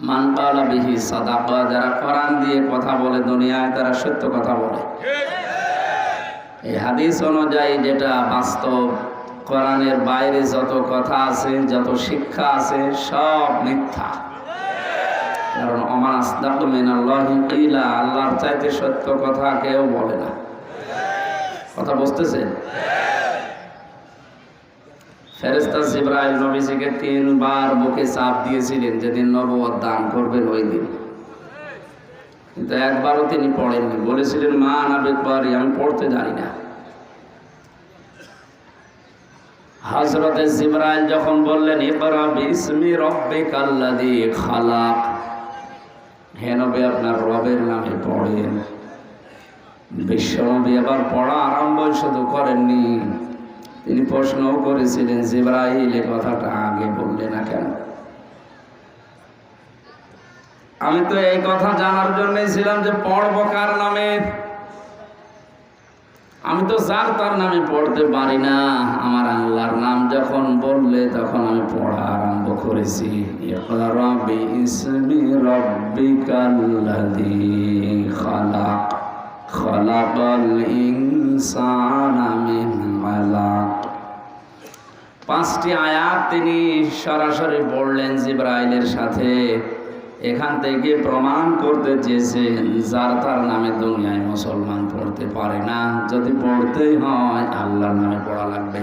মানকালা বিহি সাদাকা, যারা কোরআন দিয়ে কথা বলে, দুনিয়ায় তারা সত্য কথা বলে। এই হাদিস অনুযায়ী যেটা বাস্তব, কোরআনের বাইরে যত কথা আছে, যত শিক্ষা আছে, সব মিথ্যা। কারণ মিনাল্লাহি কিলা, আল্লাহর চাইতে সত্য কথা কেউ বলে না। কথা বুঝতেছেন? ফেরেস্তা জিব্রাইল নবীজিকে তিনবার বুকে চাপ দিয়েছিলেন, যেদিন নবুয়ত দান করবেন ওই দিন। কিন্তু একবারও তিনি পড়েননি। বলেছিলেন, মা নাবিক পারি আমি পড়তে জানি না। হজরতে জিব্রাইল যখন বললেন, ইকরা বিসমি রব্বিকাল্লাযী খালাক। হে নবী, আপনার রবের নামে পড়েন। বিশ্বনবী এবার পড়া আরম্ভ শুধু করেননি। তিনি প্রশ্নও করেছিলেন, জিব্রাইল, এ কথাটা আগে বললে না কেন? আমি তো এই কথা জানার জন্যই ছিলাম যে পড়ব কার নামে? আমি তো যার তার নামে পড়তে পারি না। আমার আল্লাহর নাম যখন বললে তখন আমি পড়া আরম্ভ করেছি। ইকরা বিইসমি রব্বিকাল্লাযী খালাক, খালাকাল ইনসানা মিন আলাক পাঁচটি আয়াত তিনি সরাসরি বললেন জিব্রাইলের সাথে, এখান থেকে প্রমাণ করতে চেয়েছেন যার তার নামে দুনিয়ায় মুসলমান পড়তে পারে না। যদি পড়তেই হয়, আল্লাহর নামে পড়া লাগবে।